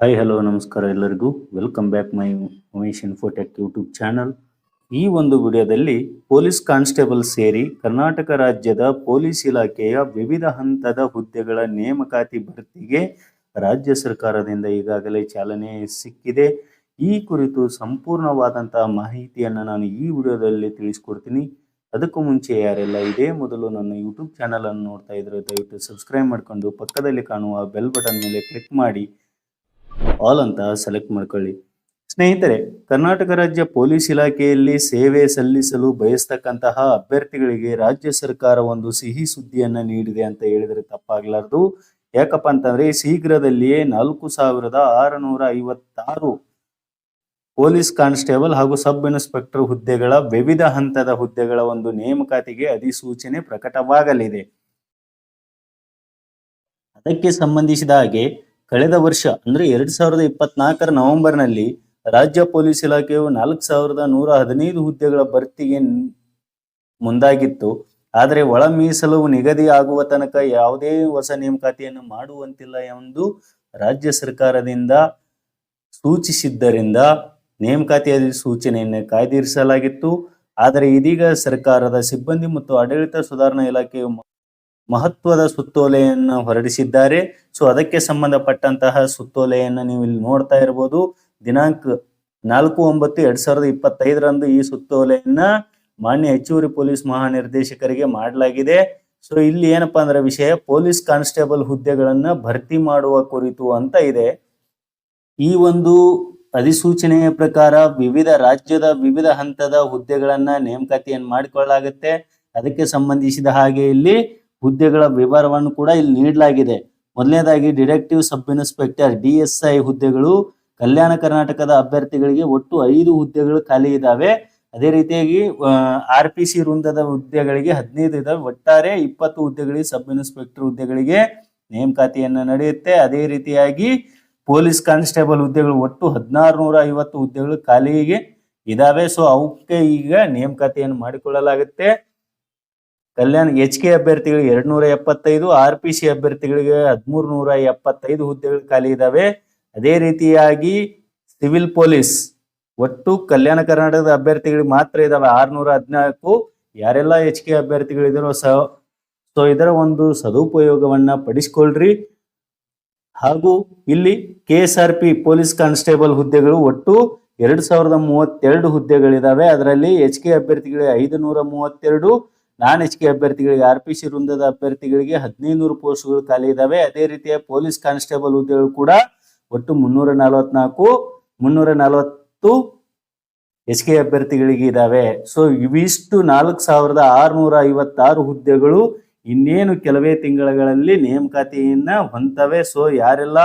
Hi hello ನಮಸ್ಕಾರ ಎಲ್ಲರಿಗೂ. Welcome back my Umesh Infotech YouTube channel ಈ ಒಂದು ವಿಡಿಯೋದಲ್ಲಿ ಪೊಲೀಸ್ ಕಾನ್ಸ್ಟೇಬಲ್ ಸೇರಿ ಕರ್ನಾಟಕ ರಾಜ್ಯದ ಪೊಲೀಸ್ ಇಲಾಖೆಯ ವಿವಿಧ ಹಂತದ ಹುದ್ದೆಗಳ ನೇಮಕಾತಿ ಭರ್ತಿಗೆ ರಾಜ್ಯ ಸರ್ಕಾರದಿಂದ ಈಗಾಗಲೇ ಚಾಲನೆ ಸಿಕ್ಕಿದೆ. ಈ ಕುರಿತು ಸಂಪೂರ್ಣವಾದಂತಹ ಮಾಹಿತಿಯನ್ನು ನಾನು ಈ ವಿಡಿಯೋದಲ್ಲಿ ತಿಳಿಸ್ಕೊಡ್ತೀನಿ. ಅದಕ್ಕೂ ಮುಂಚೆ ಯಾರೆಲ್ಲ ಇದೇ ಮೊದಲು ನನ್ನ ಯೂಟ್ಯೂಬ್ ಚಾನಲನ್ನು ನೋಡ್ತಾ ಇದ್ರೆ ದಯವಿಟ್ಟು ಸಬ್ಸ್ಕ್ರೈಬ್ ಮಾಡಿಕೊಂಡು ಪಕ್ಕದಲ್ಲಿ ಕಾಣುವ ಬೆಲ್ ಬಟನ್ ಮೇಲೆ ಕ್ಲಿಕ್ ಮಾಡಿ. ಆಲ್ ಅಂತ ಸೆಲೆಕ್ಟ್ ಮಾಡ್ಕೊಳ್ಳಿ. ಸ್ನೇಹಿತರೆ, ಕರ್ನಾಟಕ ರಾಜ್ಯ ಪೊಲೀಸ್ ಇಲಾಖೆಯಲ್ಲಿ ಸೇವೆ ಸಲ್ಲಿಸಲು ಬಯಸ್ತಕ್ಕಂತಹ ಅಭ್ಯರ್ಥಿಗಳಿಗೆ ರಾಜ್ಯ ಸರ್ಕಾರ ಒಂದು ಸಿಹಿ ಸುದ್ದಿಯನ್ನ ನೀಡಿದೆ ಅಂತ ಹೇಳಿದರೆ ತಪ್ಪಾಗಲಾರದು. ಯಾಕಪ್ಪ ಅಂತಂದ್ರೆ ಶೀಘ್ರದಲ್ಲಿಯೇ ನಾಲ್ಕು ಸಾವಿರದ ಆರುನೂರ ಐವತ್ತಾರು ಪೊಲೀಸ್ ಕಾನ್ಸ್ಟೇಬಲ್ ಹಾಗೂ ಸಬ್ ಇನ್ಸ್ಪೆಕ್ಟರ್ ಹುದ್ದೆಗಳ ವಿವಿಧ ಹಂತದ ಹುದ್ದೆಗಳ ಒಂದು ನೇಮಕಾತಿಗೆ ಅಧಿಸೂಚನೆ ಪ್ರಕಟವಾಗಲಿದೆ. ಅದಕ್ಕೆ ಸಂಬಂಧಿಸಿದ ಹಾಗೆ ಕಳೆದ ವರ್ಷ, ಅಂದ್ರೆ ಎರಡ್ ಸಾವಿರದ ಇಪ್ಪತ್ನಾಲ್ಕರ ನವೆಂಬರ್ನಲ್ಲಿ ರಾಜ್ಯ ಪೊಲೀಸ್ ಇಲಾಖೆಯು ನಾಲ್ಕು ಸಾವಿರದ ನೂರ ಹದಿನೈದು ಹುದ್ದೆಗಳ ಭರ್ತಿಗೆ ಮುಂದಾಗಿತ್ತು. ಆದರೆ ಒಳ ಮೀಸಲು ನಿಗದಿ ಆಗುವ ತನಕ ಯಾವುದೇ ಹೊಸ ನೇಮಕಾತಿಯನ್ನು ಮಾಡುವಂತಿಲ್ಲ ಎಂದು ರಾಜ್ಯ ಸರ್ಕಾರದಿಂದ ಸೂಚಿಸಿದ್ದರಿಂದ ನೇಮಕಾತಿ ಸೂಚನೆಯನ್ನು ಕಾಯ್ದಿರಿಸಲಾಗಿತ್ತು. ಆದರೆ ಇದೀಗ ಸರ್ಕಾರದ ಸಿಬ್ಬಂದಿ ಮತ್ತು ಆಡಳಿತ ಸುಧಾರಣಾ ಇಲಾಖೆಯು ಮಹತ್ವದ ಸುತ್ತೋಲೆಯನ್ನು ಹೊರಡಿಸಿದ್ದಾರೆ. ಸೊ ಅದಕ್ಕೆ ಸಂಬಂಧಪಟ್ಟಂತಹ ಸುತ್ತೋಲೆಯನ್ನು ನೀವು ಇಲ್ಲಿ ನೋಡ್ತಾ ಇರಬಹುದು ದಿನಾಂಕ ನಾಲ್ಕು ಒಂಬತ್ತು ಎರಡ್ ಸಾವಿರದ ಇಪ್ಪತ್ತೈದರಂದು ಈ ಸುತ್ತೋಲೆಯನ್ನ ಮಾನ್ಯ ಹೆಚ್ಚುವರಿ ಪೊಲೀಸ್ ಮಹಾನಿರ್ದೇಶಕರಿಗೆ ಮಾಡಲಾಗಿದೆ. ಸೊ ಇಲ್ಲಿ ಏನಪ್ಪಾ ಅಂದ್ರೆ ವಿಷಯ, ಪೊಲೀಸ್ ಕಾನ್ಸ್ಟೇಬಲ್ ಹುದ್ದೆಗಳನ್ನ ಭರ್ತಿ ಮಾಡುವ ಕುರಿತು ಅಂತ ಇದೆ. ಈ ಒಂದು ಅಧಿಸೂಚನೆಯ ಪ್ರಕಾರ ವಿವಿಧ ರಾಜ್ಯದ ವಿವಿಧ ಹಂತದ ಹುದ್ದೆಗಳನ್ನ ನೇಮಕಾತಿಯನ್ನು ಮಾಡಿಕೊಳ್ಳಲಾಗುತ್ತೆ. ಅದಕ್ಕೆ ಸಂಬಂಧಿಸಿದ ಹಾಗೆ ಇಲ್ಲಿ ಹುದ್ದೆಗಳ ವಿವರವನ್ನು ಕೂಡ ಇಲ್ಲಿ ನೀಡಲಾಗಿದೆ. ಮೊದಲನೇದಾಗಿ ಡಿರೆಕ್ಟಿವ್ ಸಬ್ ಇನ್ಸ್ಪೆಕ್ಟರ್ ಡಿಎಸ್ಐ ಹುದ್ದೆಗಳು ಕಲ್ಯಾಣ ಕರ್ನಾಟಕದ ಅಭ್ಯರ್ಥಿಗಳಿಗೆ ಒಟ್ಟು ಐದು ಹುದ್ದೆಗಳು ಖಾಲಿ ಇದಾವೆ. ಅದೇ ರೀತಿಯಾಗಿ ಆರ್ ಪಿ ಸಿ ವೃಂದದ ಹುದ್ದೆಗಳಿಗೆ ಹದಿನೈದು ಇದಾವೆ. ಒಟ್ಟಾರೆ ಇಪ್ಪತ್ತು ಹುದ್ದೆಗಳಿಗೆ ಸಬ್ ಇನ್ಸ್ಪೆಕ್ಟರ್ ಹುದ್ದೆಗಳಿಗೆ ನೇಮಕಾತಿಯನ್ನು ನಡೆಯುತ್ತೆ. ಅದೇ ರೀತಿಯಾಗಿ ಪೊಲೀಸ್ ಕಾನ್ಸ್ಟೇಬಲ್ ಹುದ್ದೆಗಳು ಒಟ್ಟು ಹದಿನಾರು ನೂರ ಐವತ್ತು ಹುದ್ದೆಗಳು ಖಾಲಿಗೆ ಇದಾವೆ. ಸೊ, ಅವಕ್ಕೆ ಈಗ ನೇಮಕಾತಿಯನ್ನು ಮಾಡಿಕೊಳ್ಳಲಾಗುತ್ತೆ. ಕಲ್ಯಾಣ, ಎಚ್ ಕೆ ಅಭ್ಯರ್ಥಿಗಳಿಗೆ ಎರಡ್ ನೂರ ಎಪ್ಪತ್ತೈದು, ಆರ್ ಪಿ ಸಿ ಅಭ್ಯರ್ಥಿಗಳಿಗೆ ಹದಿಮೂರು ನೂರ ಎಪ್ಪತ್ತೈದು ಹುದ್ದೆಗಳು ಖಾಲಿ ಇದಾವೆ. ಅದೇ ರೀತಿಯಾಗಿ ಸಿವಿಲ್ ಪೊಲೀಸ್, ಒಟ್ಟು ಕಲ್ಯಾಣ ಕರ್ನಾಟಕದ ಅಭ್ಯರ್ಥಿಗಳಿಗೆ ಮಾತ್ರ ಇದಾವೆ. ಆರ್ನೂರ ಹದಿನಾಲ್ಕು, ಯಾರೆಲ್ಲ ಎಚ್ ಕೆ ಅಭ್ಯರ್ಥಿಗಳಿದ್ರು ಸ ಸೊ ಇದರ ಒಂದು ಸದುಪಯೋಗವನ್ನ ಪಡಿಸ್ಕೊಳ್ರಿ. ಹಾಗೂ ಇಲ್ಲಿ K S R P police constable ಹುದ್ದೆಗಳು ಒಟ್ಟು ಎರಡ್ ಸಾವಿರದ ಮೂವತ್ತೆರಡು ಹುದ್ದೆಗಳಿದಾವೆ. ಅದರಲ್ಲಿ ಎಚ್ ಕೆ ಅಭ್ಯರ್ಥಿಗಳಿಗೆ ಐದು ನೂರ ಮೂವತ್ತೆರಡು ನಾನ್ ಎಚ್ ಕೆ ಅಭ್ಯರ್ಥಿಗಳಿಗೆ ಆರ್ ಪಿ ಸಿ ವೃಂದದ ಅಭ್ಯರ್ಥಿಗಳಿಗೆ ಹದಿನೈದು ಪೋಸ್ಟ್ಗಳು ಖಾಲಿ ಇದಾವೆ. ಅದೇ ರೀತಿಯ ಪೊಲೀಸ್ ಕಾನ್ಸ್ಟೇಬಲ್ ಹುದ್ದೆಗಳು ಕೂಡ ಒಟ್ಟು ಮುನ್ನೂರ ನಲವತ್ನಾಲ್ಕು, ಮುನ್ನೂರ ನಲವತ್ತು ಎಚ್ ಕೆ ಅಭ್ಯರ್ಥಿಗಳಿಗೆ ಇದಾವೆ. ಸೊ ಇವಿಷ್ಟು ನಾಲ್ಕು ಸಾವಿರದ ಆರುನೂರ ಐವತ್ತಾರು ಹುದ್ದೆಗಳು ಇನ್ನೇನು ಕೆಲವೇ ತಿಂಗಳಲ್ಲಿ ನೇಮಕಾತಿಯನ್ನ ಹೊಂತವೆ ಸೊ ಯಾರೆಲ್ಲ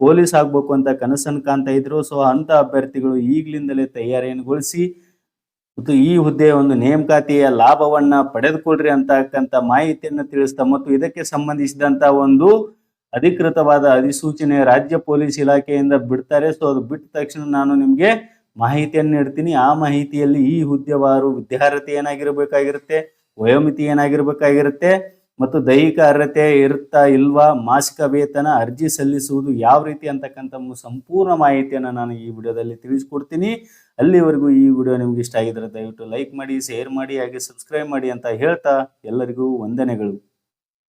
ಪೊಲೀಸ್ ಆಗ್ಬೇಕು ಅಂತ ಕನಸನ್ನು ಕಾಣ್ತಾ ಇದ್ರು ಸೊ ಅಂತ ಅಭ್ಯರ್ಥಿಗಳು ಈಗ್ಲಿಂದಲೇ ತಯಾರಿಯನ್ನುಗೊಳಿಸಿ ಮತ್ತು ಈ ಹುದ್ದೆಯ ಒಂದು ನೇಮಕಾತಿಯ ಲಾಭವನ್ನ ಪಡೆದುಕೊಳ್ರಿ ಅಂತಕ್ಕಂಥ ಮಾಹಿತಿಯನ್ನು ತಿಳಿಸ್ತಾ ಮತ್ತು ಇದಕ್ಕೆ ಸಂಬಂಧಿಸಿದಂತ ಒಂದು ಅಧಿಕೃತವಾದ ಅಧಿಸೂಚನೆ ರಾಜ್ಯ ಪೊಲೀಸ್ ಇಲಾಖೆಯಿಂದ ಬಿಡ್ತಾರೆ. ಸೊ ಅದು ಬಿಟ್ಟ ತಕ್ಷಣ ನಾನು ನಿಮಗೆ ಮಾಹಿತಿಯನ್ನು ನೀಡ್ತೀನಿ. ಆ ಮಾಹಿತಿಯಲ್ಲಿ ಈ ಹುದ್ದೆವಾರು ವಿದ್ಯಾರ್ಹತೆ ಏನಾಗಿರಬೇಕಾಗಿರುತ್ತೆ, ವಯೋಮಿತಿ ಏನಾಗಿರ್ಬೇಕಾಗಿರುತ್ತೆ ಮತ್ತು ದೈಹಿಕ ಅರ್ಹತೆ ಇರುತ್ತಾ ಇಲ್ವಾ, ಮಾಸಿಕ ವೇತನ, ಅರ್ಜಿ ಸಲ್ಲಿಸುವುದು ಯಾವ ರೀತಿ ಅಂತಕ್ಕಂಥ ಸಂಪೂರ್ಣ ಮಾಹಿತಿಯನ್ನು ನಾನು ಈ ವಿಡಿಯೋದಲ್ಲಿ ತಿಳಿಸ್ಕೊಡ್ತೀನಿ. ಅಲ್ಲಿವರೆಗೂ ಈ ವಿಡಿಯೋ ನಿಮ್ಗೆ ಇಷ್ಟ ಆಗಿದ್ರೆ ದಯವಿಟ್ಟು ಲೈಕ್ ಮಾಡಿ ಶೇರ್ ಮಾಡಿ, ಹಾಗೆ ಸಬ್ಸ್ಕ್ರೈಬ್ ಮಾಡಿ ಅಂತ ಹೇಳ್ತಾ ಎಲ್ಲರಿಗೂ ವಂದನೆಗಳು.